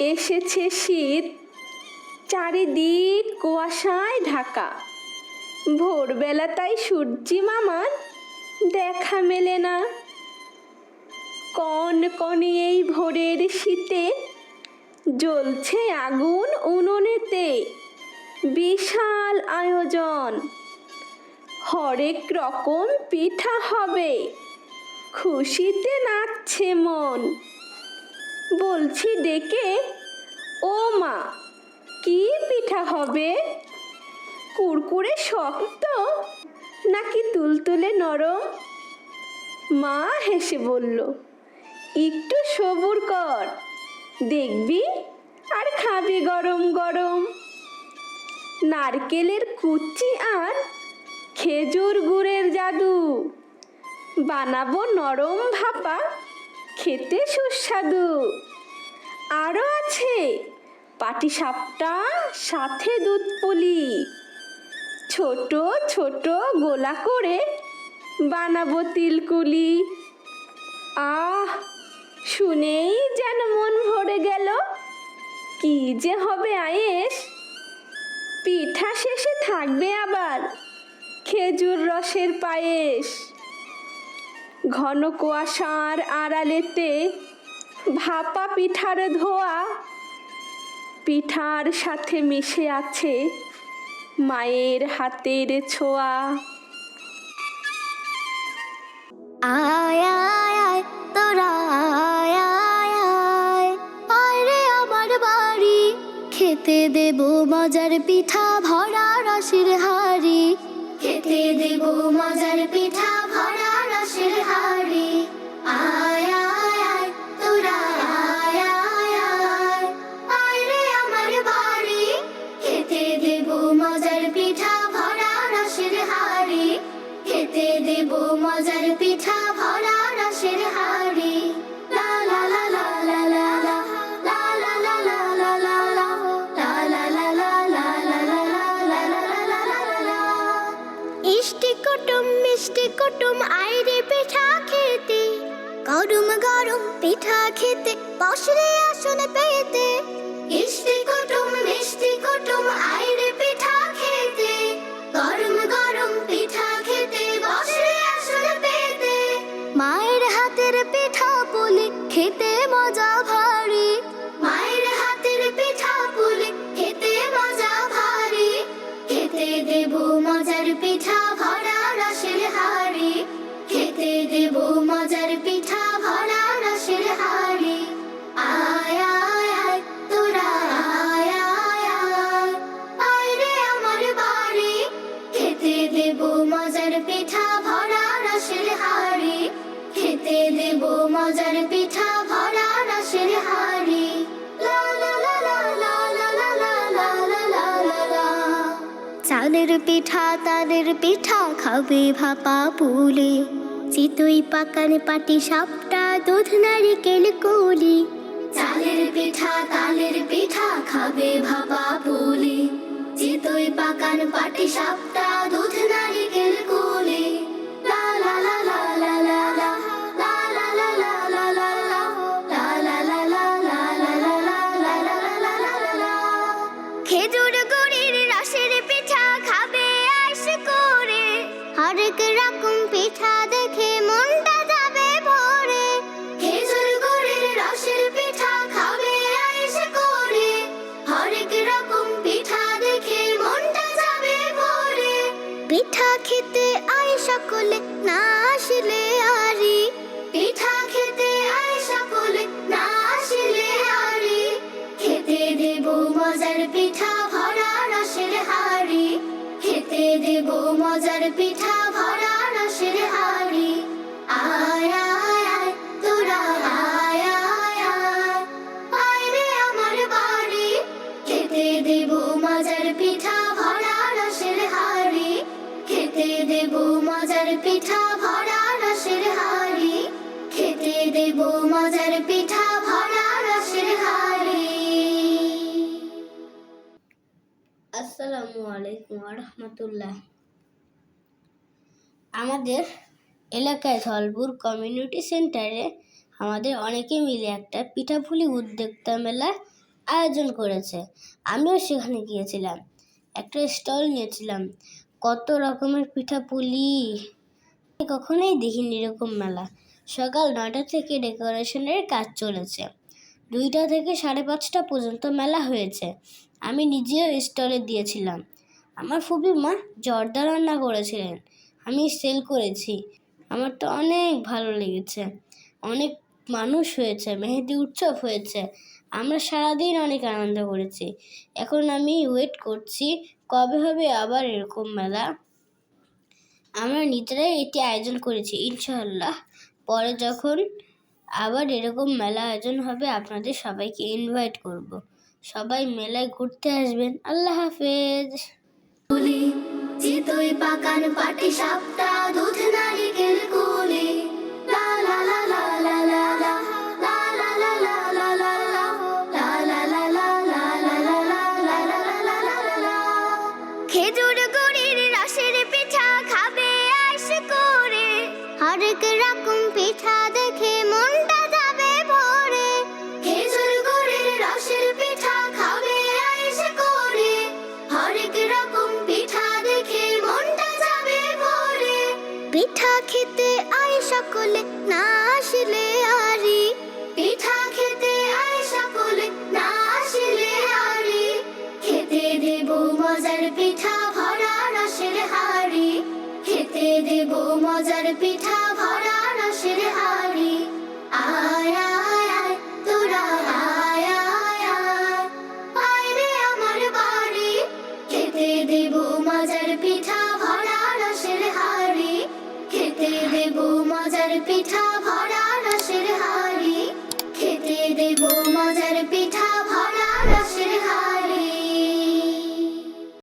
এসেছে শীত। চারিদিক কুয়াশায় ঢাকা। ভোরবেলা তাই সূর্যি মামার দেখা মেলে না। কন কনে এই ভোরের শীতে জ্বলছে আগুন উনুনেতে। বিশাল আয়োজন। হরেক রকম পিঠা হবে। খুশিতে নাচছে মন। বলছি ডেকে ও মা, কি পিঠা হবে? কুরকুরে শক্ত নাকি তুলতুলে নরম? মা হেসে বলল, একটু সবুর কর, দেখবি? আর খাবি গরম গরম। নারকেলের কুচি আর খেজুর গুড়ের জাদু। বানাবো নরম ভাপা, খেতে সুস্বাদু। আরও আছে। পাটিসাপটা সাথে দুধ পুলি। ছোট ছোট গোলা করে বানাবো তিলকুলি আহ, শুনেই যেন মন ভরে গেল। কি যে হবে আয়েস পিঠা শেষে থাকবে আবার খেজুর রসের পায়েস। ঘন কুয়াশার আড়ালেতে ভাপা পিঠার ধোয়া। পিঠার সাথে মিশে আছে মায়ের হাতের ছোঁয়া। আয় আয় আয় আয় আমার বাড়ি, খেতে দেব মজার পিঠা ভরা রসের হাড়ি। খেতে দেব মজার পিঠা ভরা রসের হাড়ি। আয় গরম গরম পিঠা খেতে বসরে আসন পেতে ইষ্টি কুটুম মিষ্টি কুটুম আইরে পিঠা ভরা রসের হাড়ি খেতে দেব মজার পিঠা ভরা রসের হাড়ি চালের পিঠা তালের পিঠা খাবে ভাপা পুলি চিতই পাকান পাটি সাপটা দুধ নারিকেল কুলি চালের পিঠা তালের পিঠা খাবে ভাপা পুলি চিতই পাকান পাটি সাপটা দুধ মজার পিঠা ভরা রসের হাড়ি। খেতে দেব মজার পিঠা ভরা রসের হাড়ি। আসসালামু আলাইকুম রহমতুল্লাহ আমাদের এলাকায় ধলপুর কমিউনিটি সেন্টারে আমাদের অনেকে মিলে একটা পিঠাপুলি উদ্যোক্তা মেলা আয়োজন করেছে। আমিও সেখানে গিয়েছিলাম। একটা স্টল নিয়েছিলাম। কত রকমের পিঠা পুলি। কখনোই দেখিনি এরকম মেলা। সকাল নয়টা থেকে ডেকোরেশনের কাজ চলেছে। দুইটা থেকে সাড়ে পাঁচটা পর্যন্ত মেলা হয়েছে। আমি নিজেও স্টলে দিয়েছিলাম। আমার ফুপি মা জর্দা রান্না করেছিলেন। আমি সেল করেছি। আমার তো অনেক ভালো লেগেছে। অনেক মানুষ হয়েছে, মেহেদি উৎসব হয়েছে। আমরা সারাদিন অনেক আনন্দ করেছি। এখন আমি ওয়েট করছি কবে হবে আবার এরকম মেলা। আমরা নিজেরাই এটি আয়োজন করেছি, ইনশাআল্লাহ। পরে যখন আবার এরকম মেলা আয়োজন হবে, আপনাদের সবাইকে ইনভাইট করব। সবাই মেলায় ঘুরতে আসবেন। আল্লাহ হাফেজ। চিতই পাকান পাটি সাপটা, দুধ নারিকেল কুলে। মজার পিঠা ভরা রসের হাড়ি তোরা আমার বাড়ি, খেতে দেব মজার পিঠা খেতে দেব মজার পিঠা ভরা